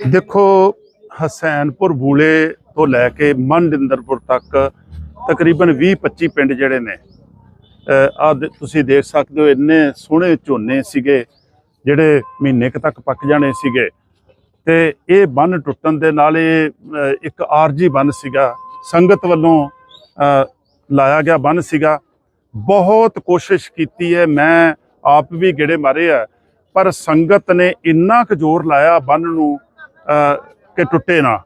ਦੇਖੋ, ਹਸੈਨਪੁਰ ਬੂਲੇ ਤੋਂ ਲੈ ਕੇ ਮਨਡਿੰਦਰਪੁਰ ਤੱਕ ਤਕਰੀਬਨ 20-25 ਪਿੰਡ ਜਿਹੜੇ ਨੇ ਆ ਤੁਸੀਂ ਦੇਖ ਸਕਦੇ ਹੋ, ਇੰਨੇ ਸੋਹਣੇ ਝੋਨੇ ਸੀਗੇ, ਜਿਹੜੇ ਮਹੀਨੇ ਕੁ ਤੱਕ ਪੱਕ ਜਾਣੇ ਸੀਗੇ। ਤੇ ਇਹ ਬੰਨ ਟੁੱਟਣ ਦੇ ਨਾਲ ਇਹ ਇੱਕ ਆਰਜੀ ਬੰਨ ਸੀਗਾ। ਸੰਗਤ ਵੱਲੋਂ ਲਾਇਆ ਗਿਆ ਬੰਨ ਸੀਗਾ। ਬਹੁਤ ਕੋਸ਼ਿਸ਼ ਕੀਤੀ ਹੈ, ਮੈਂ ਆਪ ਵੀ ਗੇੜੇ ਮਾਰੇ ਆ, ਪਰ ਸੰਗਤ ਨੇ ਇੰਨਾ ਕੁ ਜ਼ੋਰ ਲਾਇਆ ਬੰਨ ਨੂੰ ਕਿ ਟੁੱਟੇ ਨਾ।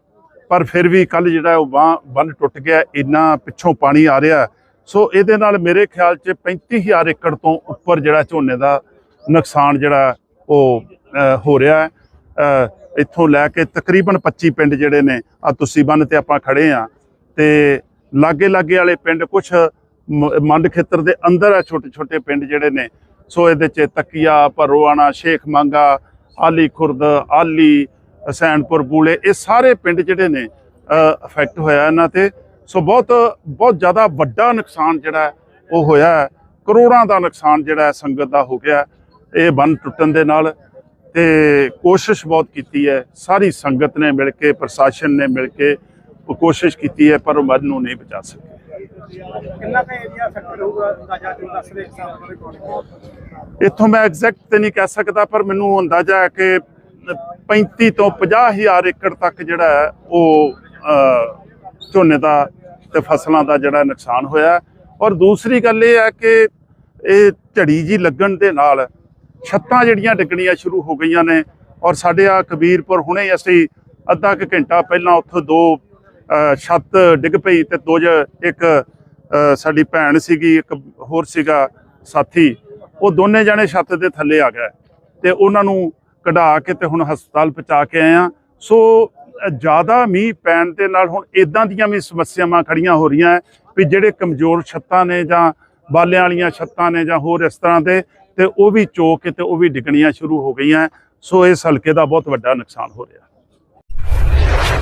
ਪਰ ਫਿਰ ਵੀ ਕੱਲ ਜਿਹੜਾ ਉਹ ਬਾਂਹ, ਬੰਨ ਟੁੱਟ ਗਿਆ, ਇੰਨਾ ਪਿੱਛੋਂ ਪਾਣੀ ਆ ਰਿਹਾ। ਸੋ ਇਹਦੇ ਨਾਲ ਮੇਰੇ ਖਿਆਲ 'ਚ 35000 ਏਕੜ ਤੋਂ ਉੱਪਰ ਜਿਹੜਾ ਝੋਨੇ ਦਾ ਨੁਕਸਾਨ ਜਿਹੜਾ ਉਹ ਹੋ ਰਿਹਾ ਹੈ। ਇੱਥੋਂ ਲੈ ਕੇ ਤਕਰੀਬਨ 25 ਪਿੰਡ ਜਿਹੜੇ ਨੇ ਆ ਤੁਸੀਂ ਬੰਨ ਤੇ ਆਪਾਂ ਖੜੇ ਆ ਤੇ ਲਾਗੇ ਲਾਗੇ ਵਾਲੇ ਪਿੰਡ ਕੁਝ ਮੰਡ ਖੇਤਰ ਦੇ ਅੰਦਰ ਆ ਛੋਟੇ ਛੋਟੇ ਪਿੰਡ ਜਿਹੜੇ ਨੇ। ਸੋ ਇਹਦੇ ਚ ਤਕੀਆ, ਭਰੋਆਣਾ, ਸ਼ੇਖ ਮੰਗਾ, ਆਲੀ ਖੁਰਦ, ਆਲੀ ਹਸੈਨਪੁਰ ਬੂਲੇ ਇਹ ਸਾਰੇ ਪਿੰਡ ਜਿਹੜੇ ਨੇ ਅਫੈਕਟ ਹੋਇਆ ਇਹਨਾਂ ਤੇ। ਸੋ ਬਹੁਤ ਬਹੁਤ ਜ਼ਿਆਦਾ ਵੱਡਾ ਨੁਕਸਾਨ ਜਿਹੜਾ ਉਹ ਹੋਇਆ ਹੈ। ਕਰੋੜਾਂ ਦਾ ਨੁਕਸਾਨ ਜਿਹੜਾ ਸੰਗਤ ਦਾ ਹੋ ਗਿਆ ਇਹ ਬੰਨ ਟੁੱਟਣ ਦੇ ਨਾਲ ਤੇ ਕੋਸ਼ਿਸ਼ ਬਹੁਤ ਕੀਤੀ ਹੈ। ਸਾਰੀ ਸੰਗਤ ਨੇ ਮਿਲ ਕੇ ਪ੍ਰਸ਼ਾਸਨ ਨੇ ਮਿਲ ਕੇ ਕੋਸ਼ਿਸ਼ ਕੀਤੀ ਹੈ ਪਰ ਉਹ ਬੰਨ ਨੂੰ ਨਹੀਂ ਬਚਾ ਸਕੇ। ਕਿੰਨਾ ਕੁ ਏਰੀਆ ਅਫੈਕਟਡ ਹੋਊਗਾ? ਅੰਦਾਜ਼ਾ ਜੋ ਦੱਸ ਰਹੇ ਹਿਸਾਬ ਨਾਲ। ਇੱਥੋਂ ਮੈਂ ਐਗਜ਼ੈਕਟ ਤੇ ਨਹੀਂ ਕਹਿ ਸਕਦਾ ਪਰ ਮੈਨੂੰ ਅੰਦਾਜ਼ਾ ਹੈ ਕਿ 35 ਤੋਂ 50 ਹਜ਼ਾਰ ਏਕੜ ਤੱਕ ਜਿਹੜਾ ਹੈ ਉਹ ਝੋਨੇ ਦਾ ਤੇ ਫਸਲਾਂ ਦਾ ਜਿਹੜਾ ਨੁਕਸਾਨ ਹੋਇਆ ਔਰ ਦੂਸਰੀ ਗੱਲ ਇਹ ਹੈ ਕਿ ਇਹ ਝੜੀ ਜੀ ਲੱਗਣ ਦੇ ਨਾਲ ਛੱਤਾਂ ਜਿਹੜੀਆਂ ਡਿੱਗਣੀਆਂ ਸ਼ੁਰੂ ਹੋ ਗਈਆਂ ਨੇ। ਔਰ ਸਾਡੇ ਆ ਕਬੀਰਪੁਰ ਹੁਣੇ ਅਸੀਂ ਅੱਧਾ ਕੁ ਘੰਟਾ ਪਹਿਲਾਂ ਉੱਥੋਂ ਦੋ ਛੱਤ ਡਿੱਗ ਪਈ ਤੇ ਦੋ ਜ ਇੱਕ ਸਾਡੀ ਭੈਣ ਸੀਗੀ, ਇੱਕ ਹੋਰ ਸੀਗਾ ਸਾਥੀ। ਉਹ ਦੋਨੇ ਜਣੇ ਛੱਤ ਦੇ ਥੱਲੇ ਆ ਗਏ। ਤੇ ਉਹਨਾਂ ਨੂੰ ਕਢਾ ਕੇ ਤੇ ਹੁਣ ਹਸਪਤਾਲ ਪਹੁੰਚਾ ਕੇ ਆਏ ਆ ਸੋ ਜ਼ਿਆਦਾ ਮੀਂਹ ਪੈਣ ਦੇ ਨਾਲ ਹੁਣ ਇਦਾਂ ਦੀਆਂ ਵੀ ਸਮੱਸਿਆਵਾਂ ਖੜੀਆਂ ਹੋ ਰਹੀਆਂ ਹੈ ਵੀ ਜਿਹੜੇ ਕਮਜ਼ੋਰ ਛੱਤਾਂ ਨੇ ਜਾਂ ਬਾਲਿਆਂ ਵਾਲੀਆਂ ਛੱਤਾਂ ਨੇ ਜਾਂ ਹੋਰ ਇਸ ਤਰ੍ਹਾਂ ਦੇ, ਤੇ ਉਹ ਵੀ ਚੋਕ ਕੇ ਤੇ ਉਹ ਵੀ ਡਿੱਗਣੀਆਂ ਸ਼ੁਰੂ ਹੋ ਗਈਆਂ ਸੋ, ਇਸ ਹਲਕੇ ਦਾ ਬਹੁਤ ਵੱਡਾ ਨੁਕਸਾਨ ਹੋ ਰਿਹਾ।